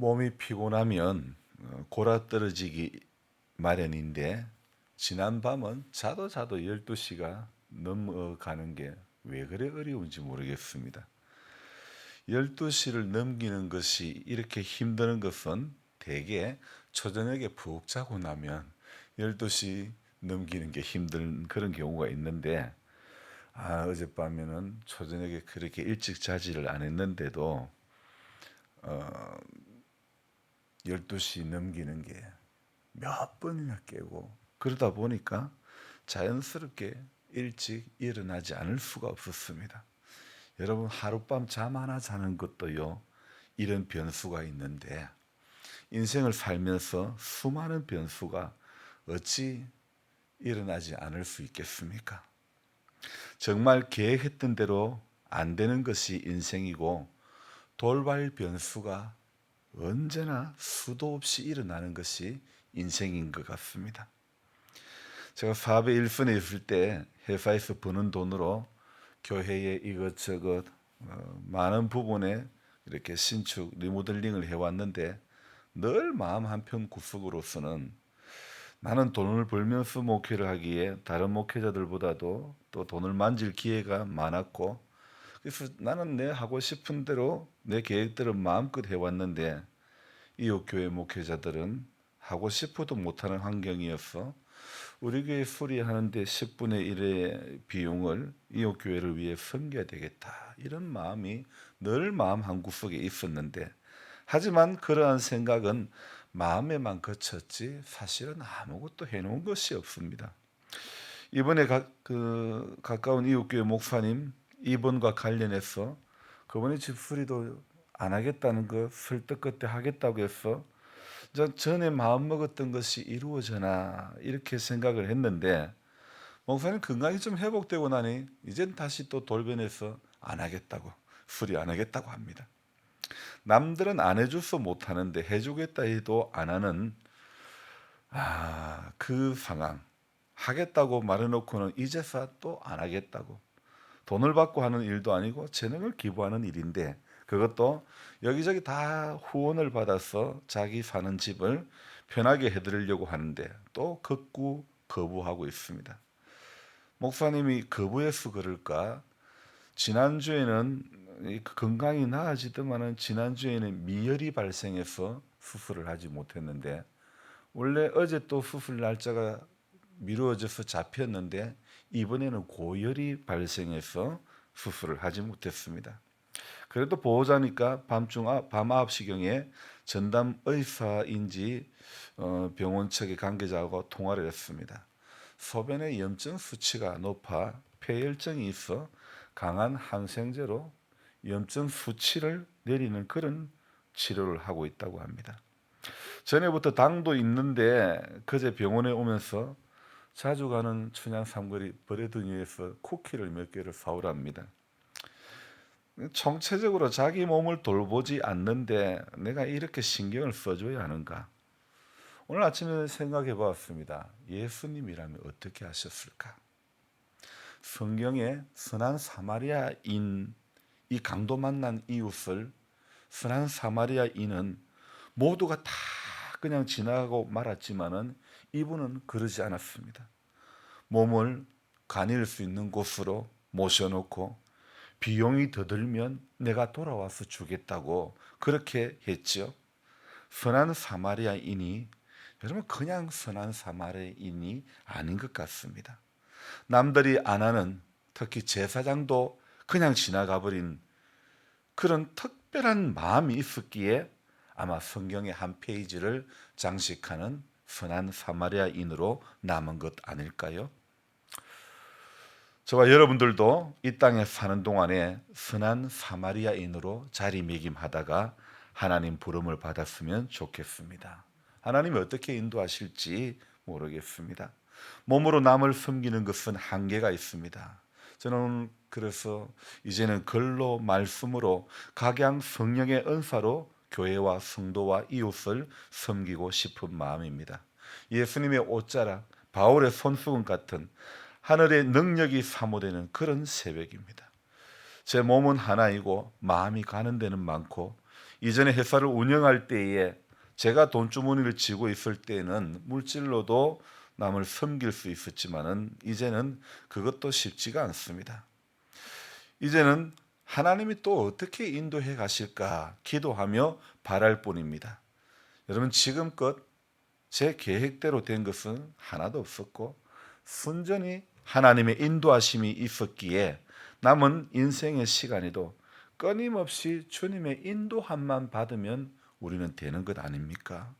몸이 피곤하면 어, 골아 떨어지기 마련인데 지난 밤은 자도 자도 12시가 넘어가는 게 왜 그래 어려운지 모르겠습니다. 12시를 넘기는 것이 이렇게 힘드는 것은 대개 초저녁에 푹 자고 나면 12시 넘기는 게 힘든 그런 경우가 있는데 아, 어젯밤에는 초저녁에 그렇게 일찍 자지를 않았는데도 어, 12시 넘기는 게 몇 번이나 깨고 그러다 보니까 자연스럽게 일찍 일어나지 않을 수가 없었습니다. 여러분 하룻밤 잠 하나 자는 것도요 이런 변수가 있는데 인생을 살면서 수많은 변수가 어찌 일어나지 않을 수 있겠습니까? 정말 계획했던 대로 안 되는 것이 인생이고 돌발 변수가 언제나 수도 없이 일어나는 것이 인생인 것 같습니다. 제가 사업에 일선에 있을 때 회사에서 버는 돈으로 교회에 이것저것 어, 많은 부분에 이렇게 신축 리모델링을 해왔는데 늘 마음 한편 구석으로서는 나는 돈을 벌면서 목회를 하기에 다른 목회자들보다도 또 돈을 만질 기회가 많았고 그래서 나는 내 하고 싶은 대로 내 계획대로 마음껏 해왔는데 이웃 교회 목회자들은 하고 싶어도 못하는 환경이어서 우리 교회 수리하는데 10분의 1의 비용을 이웃 교회를 위해 섬겨야 되겠다 이런 마음이 늘 마음 한 구석에 있었는데 하지만 그러한 생각은 마음에만 거쳤지 사실은 아무것도 해놓은 것이 없습니다. 이번에 가, 그 가까운 이웃교회 목사님 이번과 관련해서 그분이 집 수리도 안 하겠다는 거 설득 끝에 하겠다고 해서 저 전에 마음 먹었던 것이 이루어져나 이렇게 생각을 했는데 목사님 건강이 좀 회복되고 나니 이젠 다시 또 돌변해서 안 하겠다고 수리 안 하겠다고 합니다. 남들은 안 해줘서 못 하는데 해주겠다 해도 안 하는 아, 그 상황 하겠다고 말해놓고는 이제서 또 안 하겠다고 돈을 받고 하는 일도 아니고 재능을 기부하는 일인데 그것도 여기저기 다 후원을 받아서 자기 사는 집을 편하게 해드리려고 하는데 또 극구 거부하고 있습니다. 목사님이 거부해서 그럴까? 지난주에는 이 건강이 나아지더만은 지난주에는 미열이 발생해서 수술을 하지 못했는데 원래 어제 또 수술 날짜가 미루어져서 잡혔는데 이번에는 고열이 발생해서 수술을 하지 못했습니다. 그래도 보호자니까 밤중 아- 밤 9시경에 전담 의사인지 어, 병원 측의 관계자하고 통화를 했습니다. 소변의 염증 수치가 높아 폐혈증이 있어 강한 항생제로 염증 수치를 내리는 그런 치료를 하고 있다고 합니다. 전에부터 당도 있는데 그제 병원에 오면서 자주 가는 춘향 삼거리 버레드니에서 쿠키를 몇 개를 사오랍니다. 총체적으로 자기 몸을 돌보지 않는데 내가 이렇게 신경을 써줘야 하는가? 오늘 아침에 생각해 보았습니다. 예수님이라면 어떻게 하셨을까? 성경에 선한 사마리아인 이 강도 만난 이웃을 선한 사마리아인은 모두가 다 그냥 지나가고 말았지만은 이분은 그러지 않았습니다. 몸을 가릴 수 있는 곳으로 모셔놓고 비용이 더 들면 내가 돌아와서 주겠다고 그렇게 했죠. 선한 사마리아인이 여러분 그냥 선한 사마리아인이 아닌 것 같습니다. 남들이 안 하는 특히 제사장도 그냥 지나가 버린 그런 특별한 마음이 있었기에 아마 성경의 한 페이지를 장식하는 선한 사마리아인으로 남은 것 아닐까요? 저와 여러분들도 이 땅에 사는 동안에 선한 사마리아인으로 자리매김하다가 하나님 부름을 받았으면 좋겠습니다. 하나님이 어떻게 인도하실지 모르겠습니다. 몸으로 남을 섬기는 것은 한계가 있습니다. 저는 그래서 이제는 글로 말씀으로 각양 성령의 은사로 교회와 성도와 이웃을 섬기고 싶은 마음입니다. 예수님의 옷자락, 바울의 손수건 같은 하늘의 능력이 사모되는 그런 새벽입니다. 제 몸은 하나이고 마음이 가는 데는 많고 이전에 회사를 운영할 때에 제가 돈 주머니를 쥐고 있을 때는 물질로도 남을 섬길 수 있었지만은 이제는 그것도 쉽지가 않습니다. 이제는 하나님이 또 어떻게 인도해 가실까 기도하며 바랄 뿐입니다. 여러분 지금껏 제 계획대로 된 것은 하나도 없었고 순전히 하나님의 인도하심이 있었기에 남은 인생의 시간에도 끊임없이 주님의 인도함만 받으면 우리는 되는 것 아닙니까?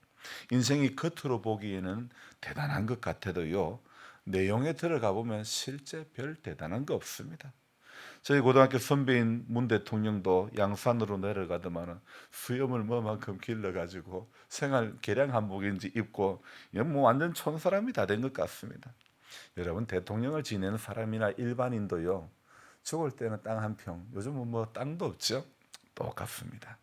인생이 겉으로 보기에는 대단한 것 같아도요. 내용에 들어가 보면 실제 별 대단한 거 없습니다. 저희 고등학교 선배인 문 대통령도 양산으로 내려가더만은 수염을 뭐만큼 길러가지고 생활 개량 한복인지 입고 뭐 완전 촌사람이 다 된 것 같습니다. 여러분 대통령을 지내는 사람이나 일반인도요 죽을 때는 땅 한 평, 요즘은 뭐 땅도 없죠. 똑같습니다.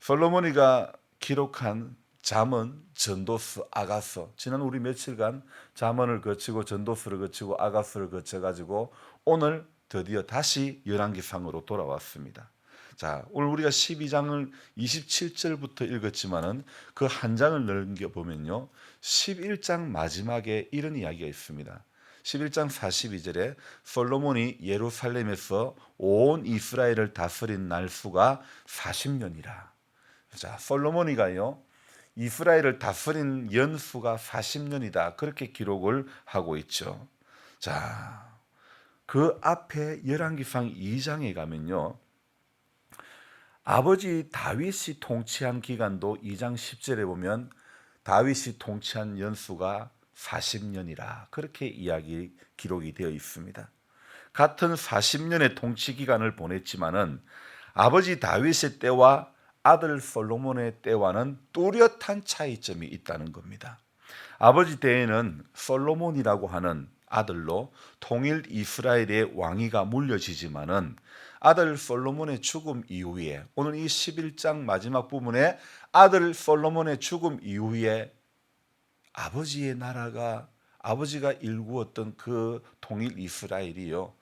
솔로몬이가 기록한 잠언, 전도서, 아가서 지난 우리 며칠간 잠언을 거치고 전도서를 거치고 아가서를 거쳐 가지고 오늘 드디어 다시 열왕기상으로 돌아왔습니다. 자, 오늘 우리가 12장을 27절부터 읽었지만은 그 한 장을 넘겨 보면요. 11장 마지막에 이런 이야기가 있습니다. 11장 42절에 솔로몬이 예루살렘에서 온 이스라엘을 다스린 날수가 40년이라. 자, 솔로몬이가요. 이스라엘을 다스린 연수가 40년이다. 그렇게 기록을 하고 있죠. 자, 그 앞에 열왕기상 2장에 가면요. 아버지 다윗이 통치한 기간도 2장 10절에 보면 다윗이 통치한 연수가 40년이라 그렇게 이야기 기록이 되어 있습니다. 같은 40년의 통치 기간을 보냈지만은 아버지 다윗의 때와 아들 솔로몬의 때와는 뚜렷한 차이점이 있다는 겁니다. 아버지 때에는 솔로몬이라고 하는 아들로 통일 이스라엘의 왕위가 물려지지만은 아들 솔로몬의 죽음 이후에 오늘 이 11장 마지막 부분에 아들 솔로몬의 죽음 이후에 아버지의 나라가 아버지가 일구었던 그 통일 이스라엘이요.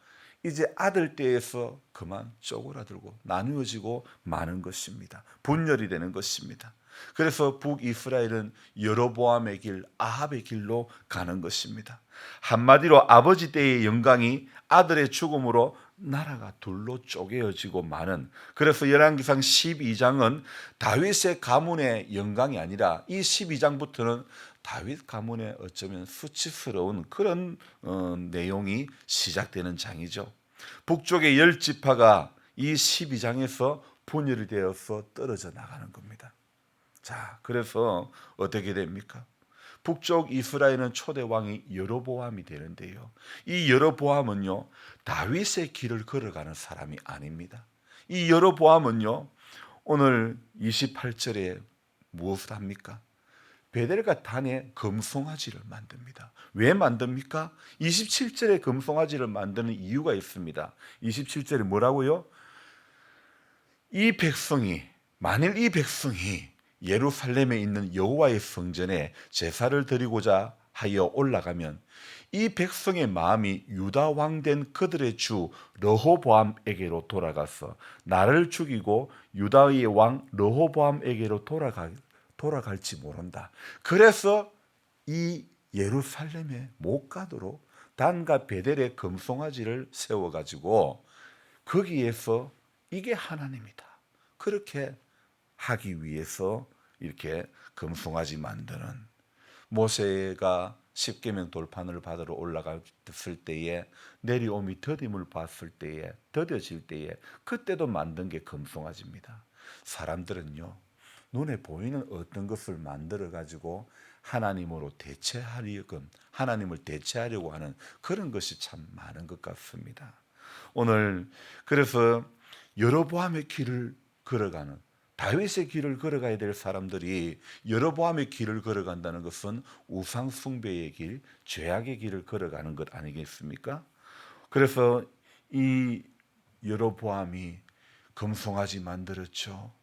이제 아들 때에서 그만 쪼그라들고 나누어지고 마는 것입니다. 분열이 되는 것입니다. 그래서 북이스라엘은 여로보암의 길, 아합의 길로 가는 것입니다. 한마디로 아버지 때의 영광이 아들의 죽음으로 나라가 둘로 쪼개어지고 마는 그래서 열왕기상 12장은 다윗의 가문의 영광이 아니라 이 12장부터는 다윗 가문의 어쩌면 수치스러운 그런 어, 내용이 시작되는 장이죠. 북쪽의 열 지파가 이 12장에서 분열이 되어서 떨어져 나가는 겁니다. 자, 그래서 어떻게 됩니까? 북쪽 이스라엘은 초대 왕이 여로보암이 되는데요. 이 여로보암은요 다윗의 길을 걸어가는 사람이 아닙니다. 이 여로보암은요 오늘 28절에 무엇을 합니까? 베델과 단에 금송아지를 만듭니다. 왜 만듭니까? 27절에 금송아지를 만드는 이유가 있습니다. 27절에 뭐라고요? 이 백성이 만일 이 백성이 예루살렘에 있는 여호와의 성전에 제사를 드리고자 하여 올라가면 이 백성의 마음이 유다 왕 된 그들의 주 르호보암에게로 돌아가서 나를 죽이고 유다의 왕 르호보암에게로 돌아가 돌아갈지 모른다. 그래서 이 예루살렘에 못 가도록 단과 베델의 금송아지를 세워 가지고 거기에서 이게 하나님이다. 그렇게 하기 위해서 이렇게 금송아지 만드는 모세가 십계명 돌판을 받으러 올라갔을 때에 내려옴이 더딤을 봤을 때에 더뎌질 때에 그때도 만든 게 금송아지입니다. 사람들은요 눈에 보이는 어떤 것을 만들어 가지고 하나님으로 대체하려고 하나님을 대체하려고 하는 그런 것이 참 많은 것 같습니다. 오늘 그래서 여로보암의 길을 걸어가는 다윗의 길을 걸어가야 될 사람들이 여로보암의 길을 걸어간다는 것은 우상 숭배의 길, 죄악의 길을 걸어가는 것 아니겠습니까? 그래서 이 여로보암이 금송아지 만들었죠.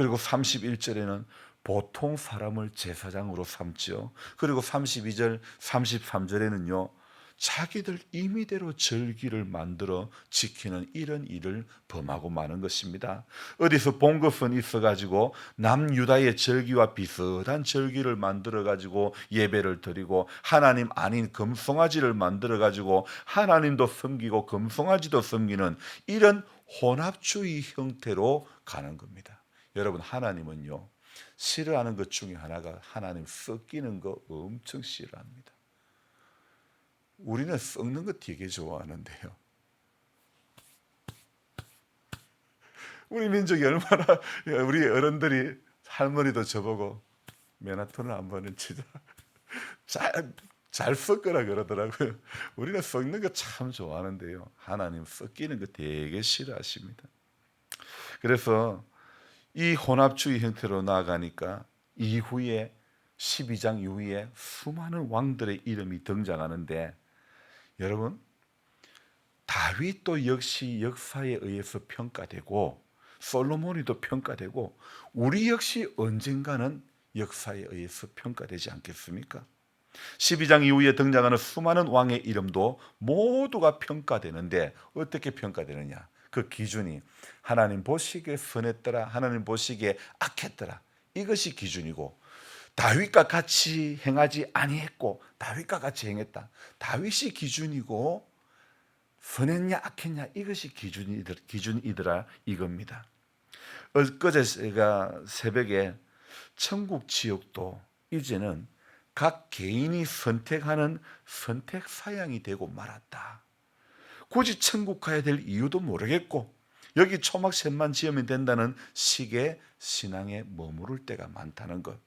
그리고 31절에는 보통 사람을 제사장으로 삼죠. 그리고 32절, 33절에는요. 자기들 임의대로 절기를 만들어 지키는 이런 일을 범하고 마는 것입니다. 어디서 본 것은 있어가지고 남유다의 절기와 비슷한 절기를 만들어가지고 예배를 드리고 하나님 아닌 금송아지를 만들어가지고 하나님도 섬기고 금송아지도 섬기는 이런 혼합주의 형태로 가는 겁니다. 여러분 하나님은요 싫어하는 것 중에 하나가 하나님 섞이는 거 엄청 싫어합니다. 우리는 썩는 거 되게 좋아하는데요. 우리 민족이 얼마나 우리 어른들이 할머니도 저보고 메나톤을 한 번은 치자 잘, 잘 섞으라 그러더라고요. 우리는 섞는 거 참 좋아하는데요. 하나님 섞이는 거 되게 싫어하십니다. 그래서 이 혼합주의 형태로 나아가니까 이후에 12장 이후에 수많은 왕들의 이름이 등장하는데 여러분 다윗도 역시 역사에 의해서 평가되고 솔로몬이도 평가되고 우리 역시 언젠가는 역사에 의해서 평가되지 않겠습니까? 12장 이후에 등장하는 수많은 왕의 이름도 모두가 평가되는데 어떻게 평가되느냐? 그 기준이 하나님 보시기에 선했더라, 하나님 보시기에 악했더라. 이것이 기준이고 다윗과 같이 행하지 아니했고 다윗과 같이 행했다. 다윗이 기준이고 선했냐 악했냐 이것이 기준이들, 기준이더라 이겁니다. 엊그제 제가 새벽에 천국 지옥도 이제는 각 개인이 선택하는 선택 사양이 되고 말았다. 굳이 천국 가야 될 이유도 모르겠고 여기 초막셋만 지으면 된다는 식의 신앙에 머무를 때가 많다는 것.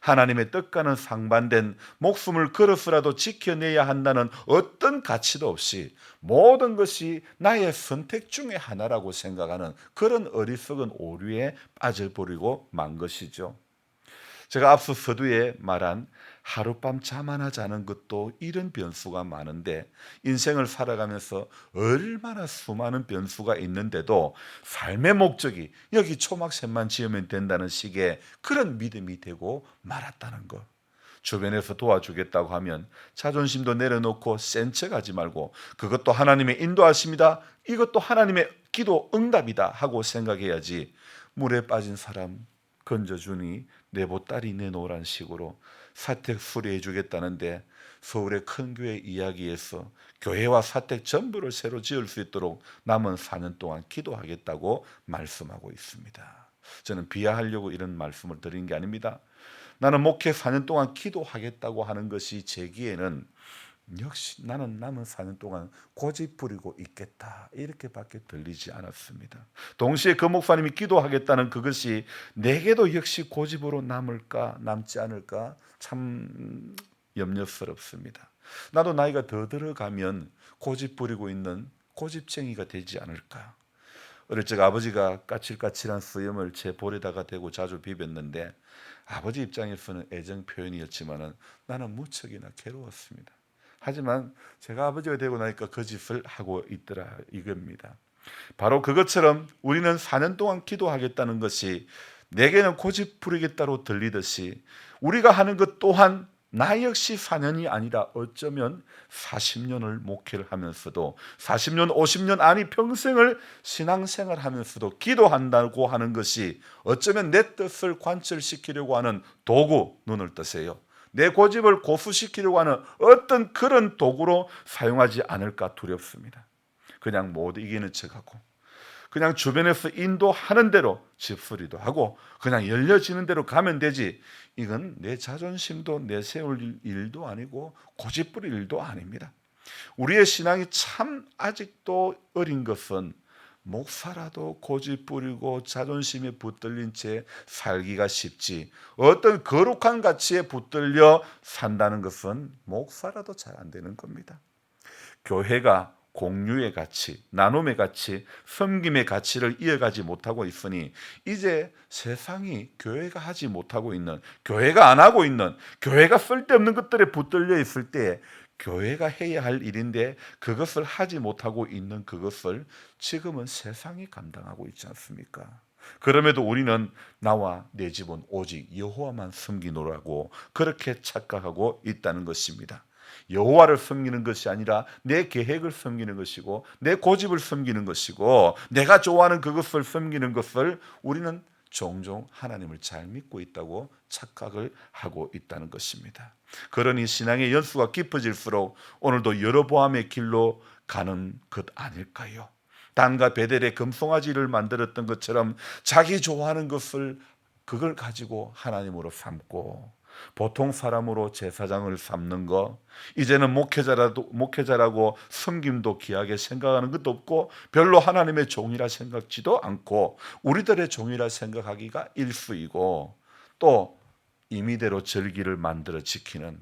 하나님의 뜻과는 상반된 목숨을 걸어서라도 지켜내야 한다는 어떤 가치도 없이 모든 것이 나의 선택 중의 하나라고 생각하는 그런 어리석은 오류에 빠져버리고 만 것이죠. 제가 앞서 서두에 말한 하룻밤 잠 하나 자는 것도 이런 변수가 많은데 인생을 살아가면서 얼마나 수많은 변수가 있는데도 삶의 목적이 여기 초막샘만 지으면 된다는 식의 그런 믿음이 되고 말았다는 것. 주변에서 도와주겠다고 하면 자존심도 내려놓고 센 척하지 말고 그것도 하나님의 인도하십니다. 이것도 하나님의 기도 응답이다 하고 생각해야지 물에 빠진 사람 건져주니 내 보따리 내놓으란 식으로 사택 수리해 주겠다는데 서울의 큰 교회 이야기에서 교회와 사택 전부를 새로 지을 수 있도록 남은 4년 동안 기도하겠다고 말씀하고 있습니다. 저는 비하하려고 이런 말씀을 드린 게 아닙니다. 나는 목회 4년 동안 기도하겠다고 하는 것이 제기에는 역시 나는 남은 4년 동안 고집 부리고 있겠다 이렇게밖에 들리지 않았습니다. 동시에 그 목사님이 기도하겠다는 그것이 내게도 역시 고집으로 남을까 남지 않을까 참 염려스럽습니다. 나도 나이가 더 들어가면 고집 부리고 있는 고집쟁이가 되지 않을까. 어릴 적 아버지가 까칠까칠한 수염을 제 볼에다가 대고 자주 비볐는데 아버지 입장에서는 애정 표현이었지만은 나는 무척이나 괴로웠습니다. 하지만 제가 아버지가 되고 나니까 그 짓을 하고 있더라 이겁니다. 바로 그것처럼 우리는 4년 동안 기도하겠다는 것이 내게는 고집 부리겠다로 들리듯이 우리가 하는 것 또한 나 역시 4년이 아니라 어쩌면 40년을 목회를 하면서도 40년, 50년 아니 평생을 신앙생활 하면서도 기도한다고 하는 것이 어쩌면 내 뜻을 관철시키려고 하는 도구 눈을 뜨세요. 내 고집을 고수시키려고 하는 어떤 그런 도구로 사용하지 않을까 두렵습니다. 그냥 못 이기는 척하고 그냥 주변에서 인도하는 대로 집수리도 하고 그냥 열려지는 대로 가면 되지. 이건 내 자존심도 내세울 일도 아니고 고집 부릴 일도 아닙니다. 우리의 신앙이 참 아직도 어린 것은 목사라도 고집 부리고 자존심에 붙들린 채 살기가 쉽지 어떤 거룩한 가치에 붙들려 산다는 것은 목사라도 잘 안 되는 겁니다. 교회가 공유의 가치, 나눔의 가치, 섬김의 가치를 이어가지 못하고 있으니 이제 세상이 교회가 하지 못하고 있는, 교회가 안 하고 있는, 교회가 쓸데없는 것들에 붙들려 있을 때 교회가 해야 할 일인데 그것을 하지 못하고 있는 그것을 지금은 세상이 감당하고 있지 않습니까? 그럼에도 우리는 나와 내 집은 오직 여호와만 섬기노라고 그렇게 착각하고 있다는 것입니다. 여호와를 섬기는 것이 아니라 내 계획을 섬기는 것이고 내 고집을 섬기는 것이고 내가 좋아하는 그것을 섬기는 것을 우리는 종종 하나님을 잘 믿고 있다고 착각을 하고 있다는 것입니다. 그러니 신앙의 연수가 깊어질수록 오늘도 여러보암의 길로 가는 것 아닐까요? 단과 베델의 금송아지를 만들었던 것처럼 자기 좋아하는 것을 그걸 가지고 하나님으로 삼고 보통 사람으로 제사장을 삼는 거 이제는 목회자라도 목회자라고 섬김도 귀하게 생각하는 것도 없고 별로 하나님의 종이라 생각지도 않고 우리들의 종이라 생각하기가 일수이고 또 임의대로 절기를 만들어 지키는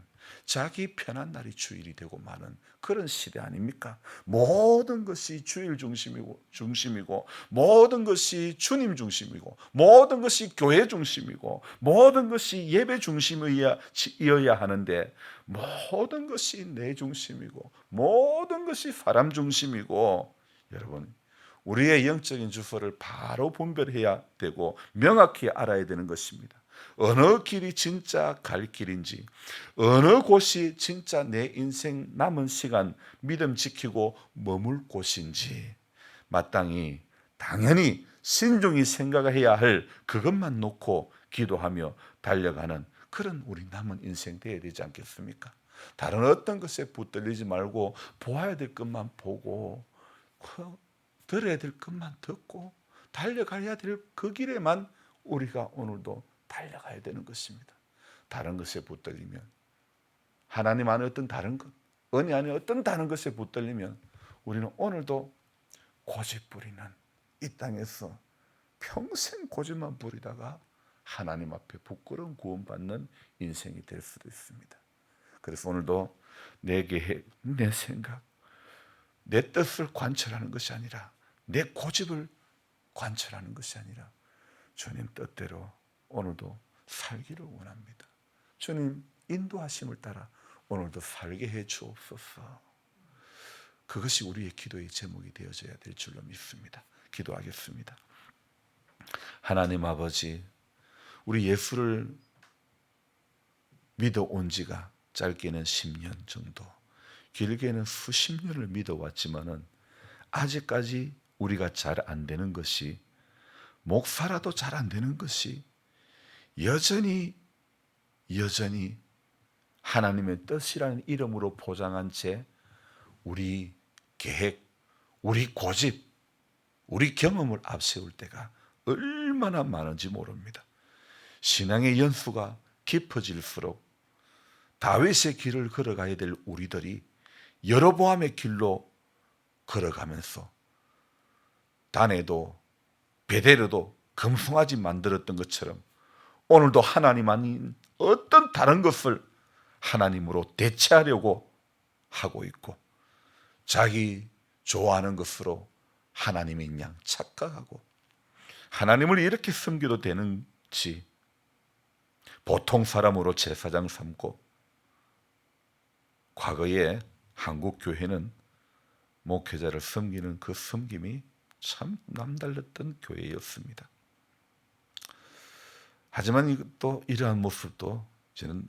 자기 편한 날이 주일이 되고 마는 그런 시대 아닙니까? 모든 것이 주일 중심이고 중심이고 모든 것이 주님 중심이고 모든 것이 교회 중심이고 모든 것이 예배 중심이어야 하는데 모든 것이 내 중심이고 모든 것이 사람 중심이고 여러분 우리의 영적인 주소를 바로 분별해야 되고 명확히 알아야 되는 것입니다. 어느 길이 진짜 갈 길인지, 어느 곳이 진짜 내 인생 남은 시간 믿음 지키고 머물 곳인지, 마땅히 당연히 신중히 생각해야 할 그것만 놓고 기도하며 달려가는 그런 우리 남은 인생 되어야 되지 않겠습니까? 다른 어떤 것에 붙들리지 말고 보아야 될 것만 보고 그 들어야 될 것만 듣고 달려가야 될 그 길에만 우리가 오늘도 달려가야 되는 것입니다. 다른 것에 붙들리면 하나님 안에 어떤 다른 것, 은혜 안에 어떤 다른 것에 붙들리면 우리는 오늘도 고집 부리는 이 땅에서 평생 고집만 부리다가 하나님 앞에 부끄러운 구원받는 인생이 될 수도 있습니다. 그래서 오늘도 내 계획, 내 생각, 내 뜻을 관철하는 것이 아니라 내 고집을 관철하는 것이 아니라 주님 뜻대로 오늘도 살기를 원합니다. 주님 인도하심을 따라 오늘도 살게 해 주옵소서. 그것이 우리의 기도의 제목이 되어져야 될 줄로 믿습니다. 기도하겠습니다. 하나님 아버지, 우리 예수를 믿어온 지가 짧게는 10년 정도, 길게는 수십 년을 믿어왔지만은 아직까지 우리가 잘 안 되는 것이 목사라도 잘 안 되는 것이 여전히 여전히 하나님의 뜻이라는 이름으로 포장한 채 우리 계획, 우리 고집, 우리 경험을 앞세울 때가 얼마나 많은지 모릅니다. 신앙의 연수가 깊어질수록 다윗의 길을 걸어가야 될 우리들이 여로보암의 길로 걸어가면서 단에도 베데르도 금송아지 만들었던 것처럼 오늘도 하나님 아닌 어떤 다른 것을 하나님으로 대체하려고 하고 있고 자기 좋아하는 것으로 하나님인 양 착각하고 하나님을 이렇게 섬겨도 되는지 보통 사람으로 제사장 삼고 과거에 한국 교회는 목회자를 섬기는 그 섬김이 참 남달랐던 교회였습니다. 하지만 또 이러한 모습도 저는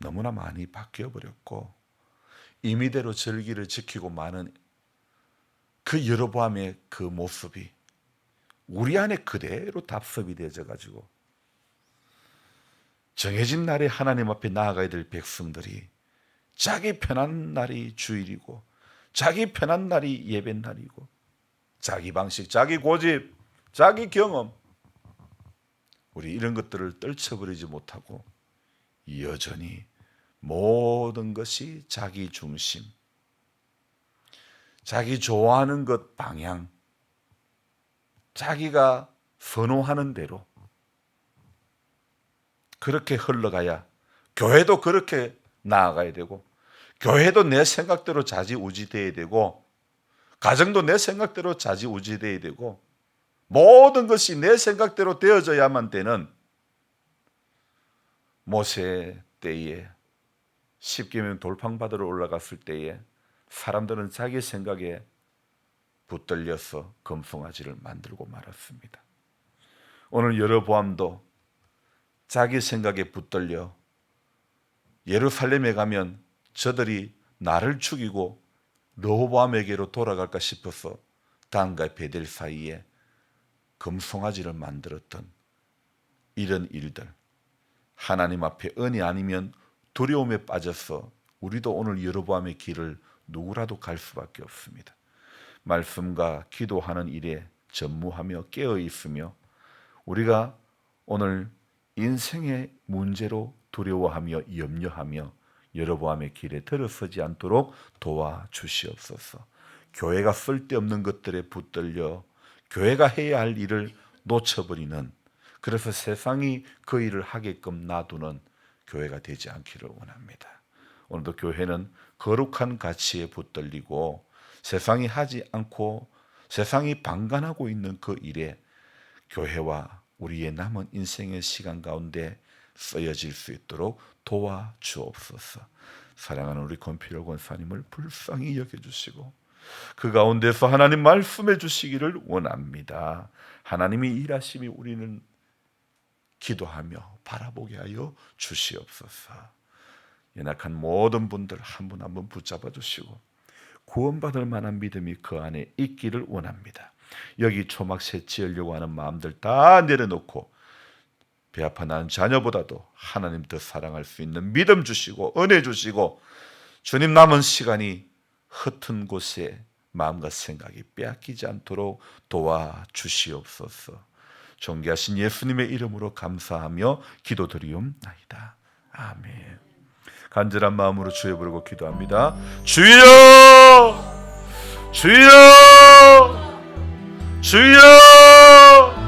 너무나 많이 바뀌어 버렸고 임의대로 절기를 지키고 많은 그 여로보암의 그 모습이 우리 안에 그대로 답습이 되어져 가지고 정해진 날에 하나님 앞에 나아가야 될 백성들이 자기 편한 날이 주일이고 자기 편한 날이 예배 날이고 자기 방식, 자기 고집, 자기 경험 우리 이런 것들을 떨쳐버리지 못하고 여전히 모든 것이 자기 중심, 자기 좋아하는 것 방향, 자기가 선호하는 대로 그렇게 흘러가야 교회도 그렇게 나아가야 되고 교회도 내 생각대로 자지우지돼야 되고 가정도 내 생각대로 자지우지돼야 되고 모든 것이 내 생각대로 되어져야만 되는 모세 때에 십계명 돌팡 받으러 올라갔을 때에 사람들은 자기 생각에 붙들려서 금송아지를 만들고 말았습니다. 오늘 여러보암도 자기 생각에 붙들려 예루살렘에 가면 저들이 나를 죽이고 르호보암에게로 돌아갈까 싶어서 단과 베델 사이에 금송아지를 만들었던 이런 일들 하나님 앞에 은이 아니면 두려움에 빠져서 우리도 오늘 여로보암의 길을 누구라도 갈 수밖에 없습니다. 말씀과 기도하는 일에 전무하며 깨어 있으며 우리가 오늘 인생의 문제로 두려워하며 염려하며 여로보암의 길에 들어서지 않도록 도와 주시옵소서. 교회가 쓸데없는 것들에 붙들려 교회가 해야 할 일을 놓쳐버리는 그래서 세상이 그 일을 하게끔 놔두는 교회가 되지 않기를 원합니다. 오늘도 교회는 거룩한 가치에 붙들리고 세상이 하지 않고 세상이 방관하고 있는 그 일에 교회와 우리의 남은 인생의 시간 가운데 쓰여질 수 있도록 도와주옵소서. 사랑하는 우리 권필호 권사님을 불쌍히 여겨주시고 그 가운데서 하나님 말씀해 주시기를 원합니다. 하나님이 일하심이 우리는 기도하며 바라보게 하여 주시옵소서. 연약한 모든 분들 한 분 한 분 붙잡아 주시고 구원받을 만한 믿음이 그 안에 있기를 원합니다. 여기 초막새 지으려고 하는 마음들 다 내려놓고 배 아파 난 자녀보다도 하나님 더 사랑할 수 있는 믿음 주시고 은혜 주시고 주님 남은 시간이 흩은 곳에 마음과 생각이 빼앗기지 않도록 도와주시옵소서. 존귀하신 예수님의 이름으로 감사하며 기도드리옵나이다. 아멘. 간절한 마음으로 주여 부르고 기도합니다. 주여! 주여! 주여!